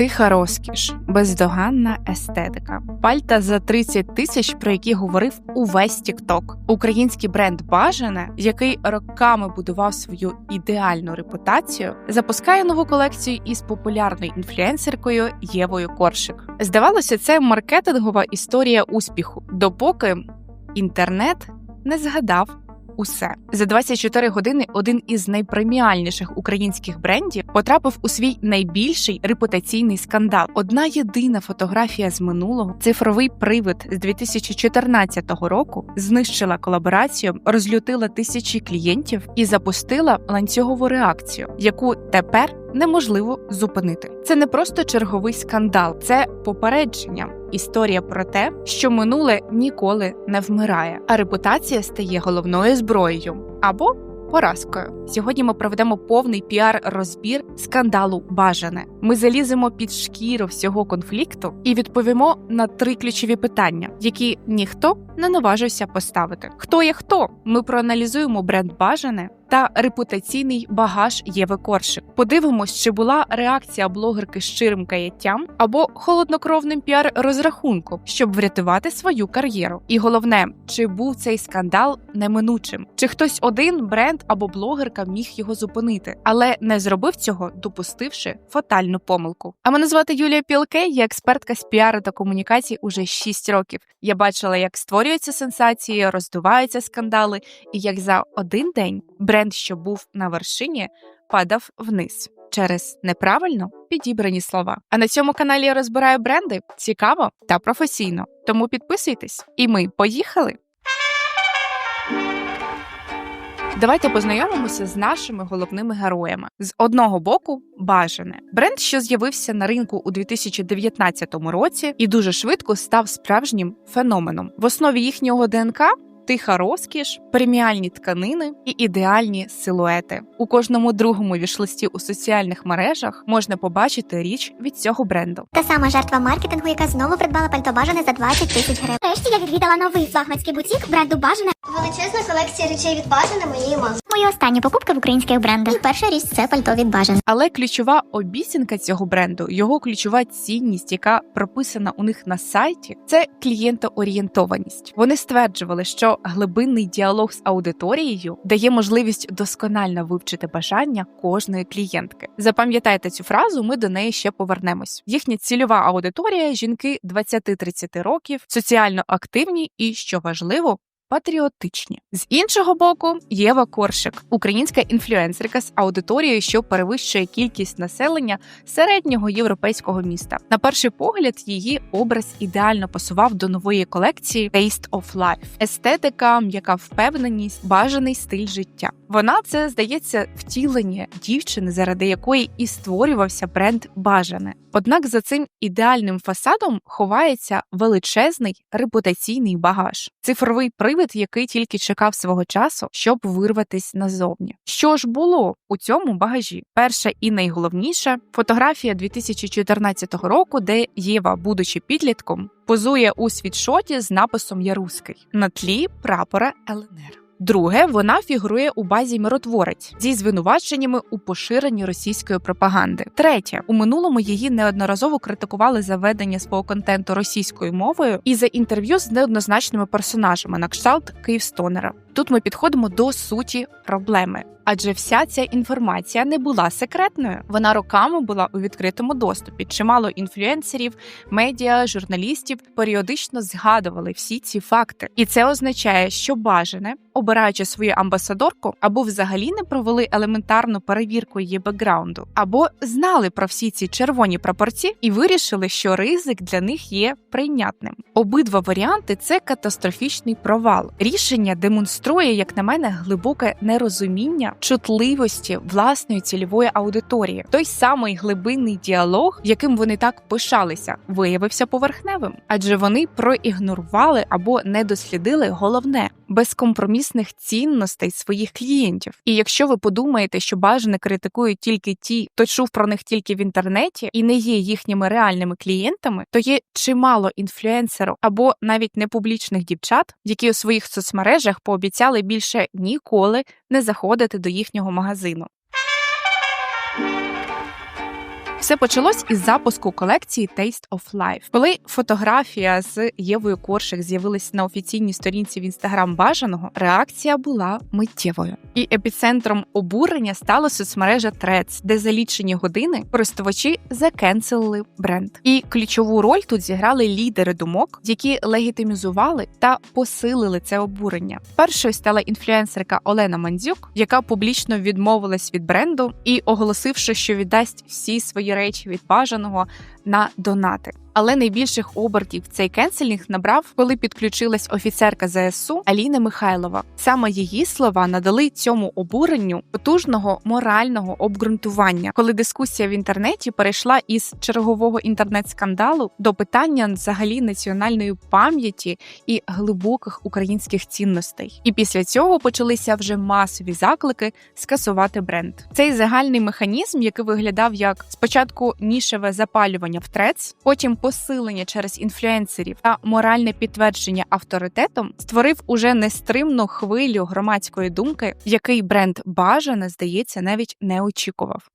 Тиха розкіш, бездоганна естетика, пальта за 30 тисяч, про які говорив увесь Тікток. Український бренд Бажане, який роками будував свою ідеальну репутацію, запускає нову колекцію із популярною інфлюенсеркою Євою Коршик. Здавалося, це маркетингова історія успіху, допоки інтернет не згадав усе за 24 години. Один із найпреміальніших українських брендів потрапив у свій найбільший репутаційний скандал. Одна єдина фотографія з минулого, цифровий привид з 2014 року, знищила колаборацію, розлютила тисячі клієнтів і запустила ланцюгову реакцію, яку тепер неможливо зупинити. Це не просто черговий скандал, це попередження. Історія про те, що минуле ніколи не вмирає, а репутація стає головною зброєю або поразкою. Сьогодні ми проведемо повний піар-розбір скандалу бажане. Ми заліземо під шкіру всього конфлікту і відповімо на три ключові питання, які ніхто не наважився поставити. Хто є хто? Ми проаналізуємо бренд бажане. Та репутаційний багаж Єви Коршик. Подивимось, чи була реакція блогерки щирим каяттям або холоднокровним піар-розрахунком, щоб врятувати свою кар'єру. І головне, чи був цей скандал неминучим, чи хтось один бренд або блогерка міг його зупинити, але не зробив цього, допустивши фатальну помилку. А мене звати Юлія Пілкей, я експертка з піару та комунікацій уже 6 років. Я бачила, як створюються сенсації, роздуваються скандали, і як за один день бренд, що був на вершині, падав вниз. Через неправильно підібрані слова. А на цьому каналі я розбираю бренди цікаво та професійно. Тому підписуйтесь, і ми поїхали. Давайте познайомимося з нашими головними героями. З одного боку, бажане бренд, що з'явився на ринку у 2019 році, і дуже швидко став справжнім феноменом. В основі їхнього ДНК тиха розкіш, преміальні тканини і ідеальні силуети. У кожному другому вішлисті у соціальних мережах можна побачити річ від цього бренду. Та сама жертва маркетингу, яка знову придбала пальто бажане за 20 тисяч гривень. Решті я відвідала новий флагманський бутік бренду Бажане. Величезна колекція речей від бажане моєї мами. Мої останні покупки в українських брендах. І перша річ це пальто від Бажане. Але ключова обіцянка цього бренду, його ключова цінність, яка прописана у них на сайті, це клієнтоорієнтованість. Вони стверджували, що глибинний діалог з аудиторією дає можливість досконально вивчити бажання кожної клієнтки. Запам'ятайте цю фразу, ми до неї ще повернемось. Їхня цільова аудиторія жінки 20-30 років, соціально активні і, що важливо, патріотичні. З іншого боку, Єва Коршик, українська інфлюенсерка з аудиторією, що перевищує кількість населення середнього європейського міста. На перший погляд, її образ ідеально пасував до нової колекції Taste of Life. естетика, м'яка впевненість, бажаний стиль життя. Вона це здається втілення дівчини, заради якої і створювався бренд Бажане. Однак за цим ідеальним фасадом ховається величезний репутаційний багаж, цифровий привид, який тільки чекав свого часу, щоб вирватись назовні. Що ж було у цьому багажі? Перша і найголовніше фотографія 2014 року, де Єва, будучи підлітком, позує у світшоті з написом Яруський на тлі прапора ЛНР. Друге, вона фігурує у базі миротворець зі звинуваченнями у поширенні російської пропаганди. Третє, у минулому її неодноразово критикували за ведення свого контенту російською мовою і за інтерв'ю з неоднозначними персонажами на кшталт Київстонера. Тут ми підходимо до суті проблеми. Адже вся ця інформація не була секретною. Вона роками була у відкритому доступі. Чимало інфлюенсерів, медіа, журналістів періодично згадували всі ці факти, і це означає, що бажане, обираючи свою амбасадорку, або взагалі не провели елементарну перевірку її бекграунду, або знали про всі ці червоні прапорці і вирішили, що ризик для них є прийнятним. Обидва варіанти це катастрофічний провал. Рішення демонструє, як на мене, глибоке нерозуміння чутливості власної цільової аудиторії. Той самий глибинний діалог, яким вони так пишалися, виявився поверхневим, адже вони проігнорували або не дослідили головне безкомпромісних цінностей своїх клієнтів. І якщо ви подумаєте, що бажане критикують тільки ті, хто чув про них тільки в інтернеті і не є їхніми реальними клієнтами, то є чимало інфлюенсерів або навіть непублічних дівчат, які у своїх соцмережах пообіцяли більше ніколи не заходити до їхнього магазину. Усе почалось із запуску колекції Taste of Life. Коли фотографія з Євою Коршик з'явилась на офіційній сторінці в інстаграм бажаного, реакція була миттєвою. І епіцентром обурення стала соцмережа Threads, де за лічені години користувачі закенселили бренд. І ключову роль тут зіграли лідери думок, які легітимізували та посилили це обурення. Першою стала інфлюенсерка Олена Мандзюк, яка публічно відмовилась від бренду і оголосивши, що віддасть всі свої речі від бажаного на донати. Але найбільших обертів цей кенселінг набрав, коли підключилась офіцерка ЗСУ Аліна Михайлова. Саме її слова надали цьому обуренню потужного морального обґрунтування, коли дискусія в інтернеті перейшла із чергового інтернет-скандалу до питання взагалі національної пам'яті і глибоких українських цінностей. І після цього почалися вже масові заклики скасувати бренд. Цей загальний механізм, який виглядав як спочатку нішеве запалювання в трец, потім посилення через інфлюенсерів та моральне підтвердження авторитетом, створив уже нестримну хвилю громадської думки, який бренд бажане, здається, навіть не очікував.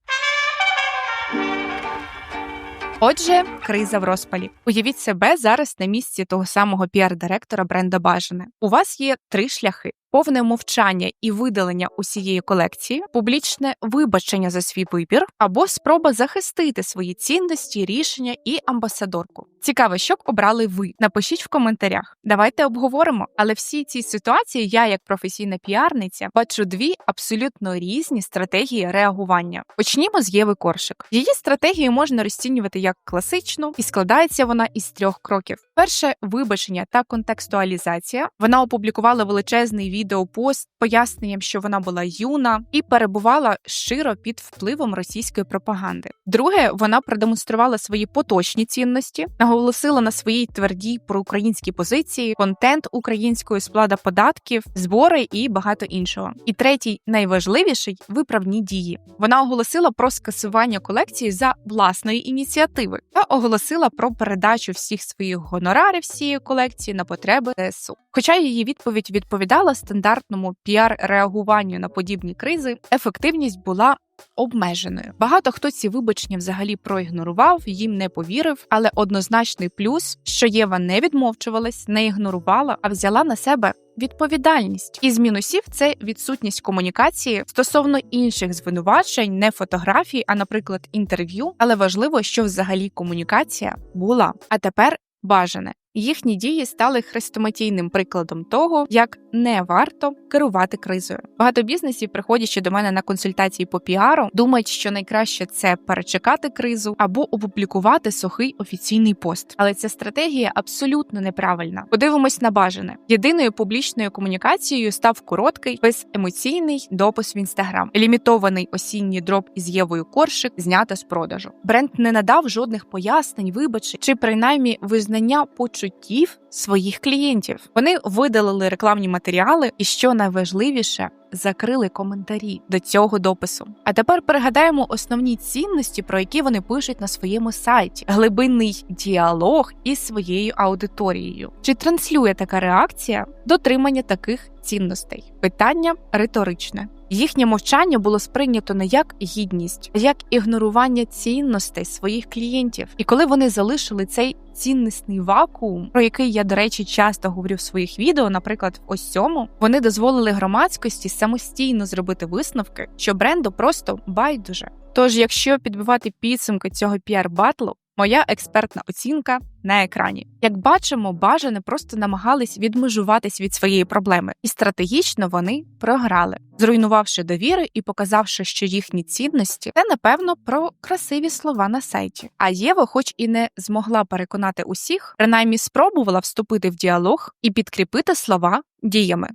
Отже, криза в розпалі. Уявіть себе зараз на місці того самого піар-директора бренда Бажане. У вас є три шляхи: повне мовчання і видалення усієї колекції, публічне вибачення за свій вибір, або спроба захистити свої цінності, рішення і амбасадорку. Цікаво, що б обрали ви. Напишіть в коментарях. Давайте обговоримо. Але всі ці ситуації я, як професійна піарниця, бачу дві абсолютно різні стратегії реагування. Почнімо з Єви Коршик. Її стратегію можна розцінювати як класичну, і складається вона із трьох кроків: перше вибачення та контекстуалізація. Вона опублікувала величезний відеопост поясненням, що вона була юна і перебувала щиро під впливом російської пропаганди. Друге, вона продемонструвала свої поточні цінності, наголосила на своїй твердій проукраїнській позиції, контент української сплата податків, збори і багато іншого. І третій, найважливіший виправні дії. Вона оголосила про скасування колекції за власної ініціативи та оголосила про передачу всіх своїх гонорарів всієї колекції на потреби ЗСУ. Хоча її відповідь відповідала стандартному піар-реагуванню на подібні кризи, ефективність була обмеженою. Багато хто ці вибачення взагалі проігнорував, їм не повірив, але однозначний плюс, що Єва не відмовчувалась, не ігнорувала, а взяла на себе. Відповідальність із мінусів це відсутність комунікації стосовно інших звинувачень, не фотографій, а, наприклад, інтерв'ю. Але важливо, що взагалі комунікація була. А тепер бажане. Їхні дії стали хрестоматійним прикладом того, як не варто керувати кризою. Багато бізнесів, приходячи до мене на консультації по піару, думають, що найкраще це перечекати кризу або опублікувати сухий офіційний пост. Але ця стратегія абсолютно неправильна. Подивимось на бажане. Єдиною публічною комунікацією став короткий, беземоційний допис в інстаграм, лімітований осінній дроп із Євою Коршик, знято з продажу. Бренд не надав жодних пояснень, вибачень чи принаймні визнання почуттів своїх клієнтів. Вони видалили рекламні матеріали, і що найважливіше. Закрили коментарі до цього допису. А тепер пригадаємо основні цінності, про які вони пишуть на своєму сайті: глибинний діалог із своєю аудиторією. Чи транслює така реакція дотримання таких цінностей? Питання риторичне. Їхнє мовчання було сприйнято не як гідність, а як ігнорування цінностей своїх клієнтів. І коли вони залишили цей ціннісний вакуум, про який я, до речі, часто говорю в своїх відео, наприклад, в ось цьому, вони дозволили громадськості самостійно зробити висновки, що бренду просто байдуже. Тож, якщо підбивати підсумки цього піар-батлу, Моя експертна оцінка на екрані. Як бачимо, бажане просто намагались відмежуватись від своєї проблеми, і стратегічно вони програли, зруйнувавши довіри і показавши, що їхні цінності це напевно про красиві слова на сайті. А Єва, хоч і не змогла переконати усіх, принаймні спробувала вступити в діалог і підкріпити слова діями.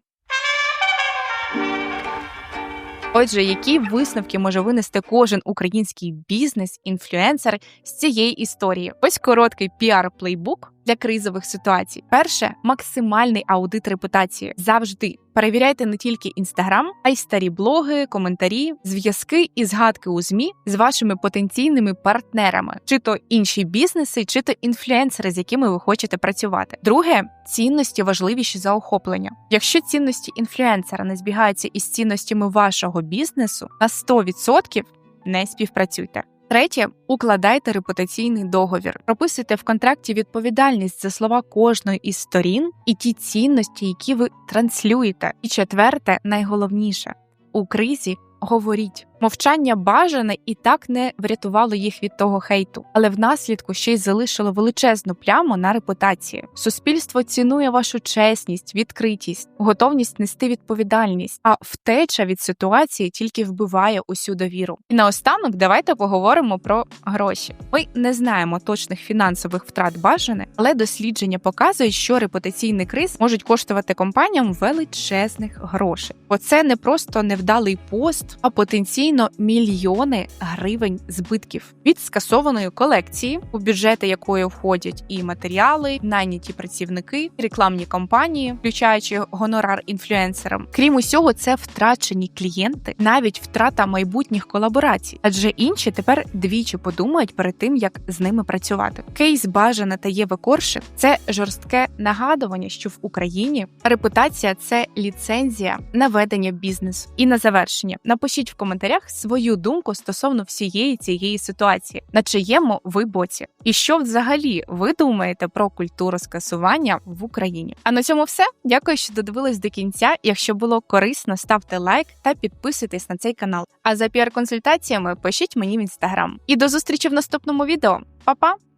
Отже, які висновки може винести кожен український бізнес-інфлюенсер з цієї історії? Ось короткий піар-плейбук для кризових ситуацій. Перше максимальний аудит репутації завжди. Перевіряйте не тільки інстаграм, а й старі блоги, коментарі, зв'язки і згадки у змі з вашими потенційними партнерами, чи то інші бізнеси, чи то інфлюенсери, з якими ви хочете працювати. Друге цінності важливіші за охоплення. Якщо цінності інфлюенсера не збігаються із цінностями вашого бізнесу, на 100% не співпрацюйте. Третє, укладайте репутаційний договір. Прописуйте в контракті відповідальність за слова кожної із сторін і ті цінності, які ви транслюєте. І четверте, найголовніше у кризі. Говоріть, мовчання бажане і так не врятувало їх від того хейту, але внаслідку ще й залишило величезну пляму на репутації. Суспільство цінує вашу чесність, відкритість, готовність нести відповідальність, а втеча від ситуації тільки вбиває усю довіру. І наостанок давайте поговоримо про гроші. Ми не знаємо точних фінансових втрат бажане, але дослідження показують, що репутаційний криз можуть коштувати компаніям величезних грошей, бо це не просто невдалий пост, а потенційно мільйони гривень збитків від скасованої колекції, у бюджети якої входять і матеріали, найняті працівники, рекламні кампанії, включаючи гонорар інфлюенсерам. Крім усього, це втрачені клієнти, навіть втрата майбутніх колаборацій, адже інші тепер двічі подумають перед тим, як з ними працювати. Кейс бажана та Єви Коршик – це жорстке нагадування, що в Україні репутація це ліцензія на ведення бізнесу. І на завершення напишіть в коментарях свою думку стосовно всієї цієї ситуації, на чиєму ви боці, і що взагалі ви думаєте про культуру скасування в Україні. А на цьому все. Дякую, що додивились до кінця. Якщо було корисно, ставте лайк та підписуйтесь на цей канал. А за піар-консультаціями пишіть мені в інстаграм. І до зустрічі в наступному відео. Па-па!